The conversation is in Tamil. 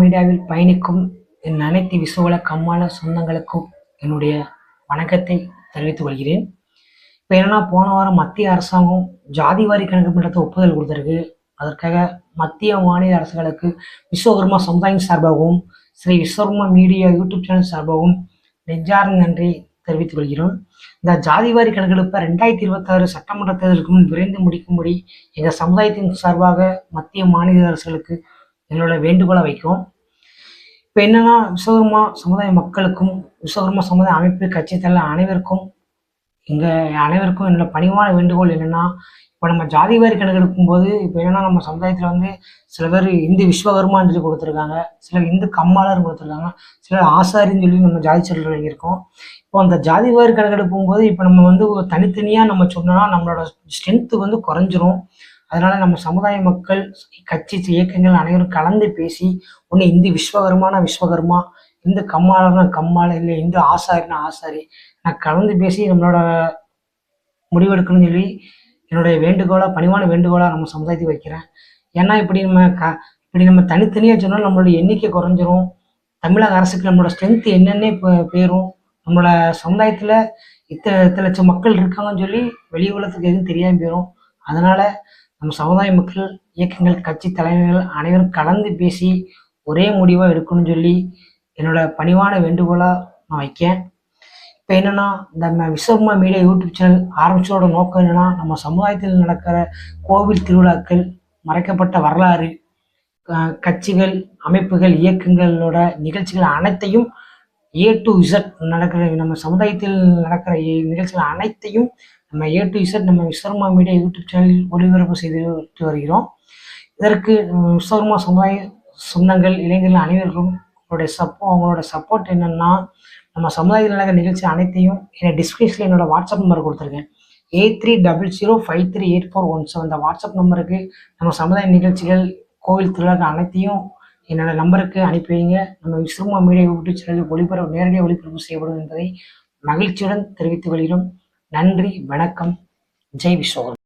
மீடியாவில் பயணிக்கும் என் அனைத்து விசுவல கம்மான சொந்தங்களுக்கும் என்னுடைய வணக்கத்தை தெரிவித்துக் கொள்கிறேன். இப்போ என்னன்னா போன வாரம் மத்திய அரசாங்கம் ஜாதிவாரி கணக்கு பண்ணுறத ஒப்புதல் கொடுத்துருக்கு. அதற்காக மத்திய மாநில அரசுகளுக்கு விஸ்வகர்மா சமுதாயம் சார்பாகவும் Sri Vishwakarma media YouTube channel சார்பாகவும் நெஞ்சார்ந்த நன்றி தெரிவித்துக் கொள்கிறோம். இந்த ஜாதிவாரி கணக்கெடுப்பை ரெண்டாயிரத்தி இருபத்தாறு சட்டமன்ற தேர்தலுக்கு முன் விரைந்து முடிக்கும்படி எங்கள் சமுதாயத்தின் சார்பாக மத்திய மாநில அரசுகளுக்கு எங்களோட வேண்டுகோளை வைக்கிறோம். இப்போ என்னன்னா விஸ்வகர்மா சமுதாய மக்களுக்கும் விஸ்வகர்மா சமுதாய அமைப்பு கட்சி தலைவர் அனைவருக்கும் எங்கள் அனைவருக்கும் என்னோட பணிவான வேண்டுகோள் என்னென்னா இப்போ நம்ம ஜாதி வாரி கணக்கெடுக்கும் போது இப்போ என்னென்னா நம்ம சமுதாயத்தில் வந்து சில பேர் இந்து விஸ்வகர்மான்னு சொல்லி கொடுத்துருக்காங்க சிலர் இந்து கம்மாளர்னு கொடுத்துருக்காங்க சிலர் ஆசாரின்னு சொல்லி நம்ம ஜாதி சான்றிதழ் வாங்கியிருக்கோம் இப்போ அந்த ஜாதி வாரி கணக்கெடுக்கும் போது இப்போ நம்ம வந்து தனித்தனியாக நம்ம சொன்னோம்னா நம்மளோட ஸ்ட்ரென்த்து வந்து குறைஞ்சிரும். அதனால நம்ம சமுதாய மக்கள் கட்சி இயக்கங்கள் அனைவரும் கலந்து பேசி ஒன்று இந்து விஸ்வகர்மானா விஸ்வகர்மா இந்து கம்மாளர்னா கம்மாள இல்லை இந்து ஆசாரினா ஆசாரி நான் கலந்து பேசி நம்மளோட முடிவெடுக்கணும்னு சொல்லி என்னுடைய வேண்டுகோளாக பணிவான வேண்டுகோளாக நம்ம சமுதாயத்தை வைக்கிறேன். ஏன்னா இப்படி நம்ம க இப்படி நம்ம தனித்தனியாக சொன்னால் நம்மளோட எண்ணிக்கை குறைஞ்சிரும். தமிழக அரசுக்கு நம்மளோட ஸ்ட்ரென்த் என்னென்னே போயிடும் நம்மளோட சமுதாயத்தில் இத்தனை இத்தனை லட்சம் மக்கள் இருக்காங்கன்னு சொல்லி வெளி உலகத்துக்கு எதுவும் தெரியாமல் போயிடும் அதனால நம்ம சமுதாய மக்கள் இயக்கங்கள் கட்சி தலைவர்கள் அனைவரும் கலந்து பேசி ஒரே முடிவாக எடுக்கணும்னு சொல்லி என்னோட பணிவான வேண்டுகோளாக நான் வைக்கேன் இப்போ என்னென்னா இந்த விஸ்வகுமார் மீடியா யூடியூப் சேனல் ஆரம்பிச்சோட நோக்கம் என்னென்னா நம்ம சமுதாயத்தில் நடக்கிற கோவில் திருவிழாக்கள் மறைக்கப்பட்ட வரலாறு கட்சிகள் அமைப்புகள் இயக்கங்களோட நிகழ்ச்சிகள் அனைத்தையும் ஏ டு இசட் நடக்கிற நம்ம சமுதாயத்தில் நடக்கிற நிகழ்ச்சிகள் அனைத்தையும் நம்ம ஏ டு இசட் நம்ம விஸ்வர்மா மீடியா யூடியூப் சேனலில் ஒளிபரப்பு செய்து வருகிறோம். இதற்கு விஸ்வர்மா சமுதாய சொந்தங்கள் இளைஞர்கள் அனைவருக்கும் அவங்களுடைய சப்போ அவங்களோட சப்போர்ட் என்னென்னா நம்ம சமுதாயத்தில் நடக்கிற நிகழ்ச்சி அனைத்தையும் என்னை டிஸ்கிரிப்ஷனில் என்னோட வாட்ஸ்அப் நம்பர் கொடுத்துருக்கேன். Eight three double zero five three eight four one seven அந்த வாட்ஸ்அப் நம்பருக்கு நம்ம சமுதாய நிகழ்ச்சிகள் கோவில் திருவிழாக்கள் அனைத்தையும் என்னோட நம்பருக்கு அனுப்பி வைங்க. நம்ம விஸ்வமா மீடியா யூடியூப் சேனலில் ஒளிபரப்பு நேரடியாக ஒளிபரப்பு செய்யப்படும் என்பதை மகிழ்ச்சியுடன் தெரிவித்துக் கொள்கிறோம். நன்றி வணக்கம். ஜெய் விஸ்வகம்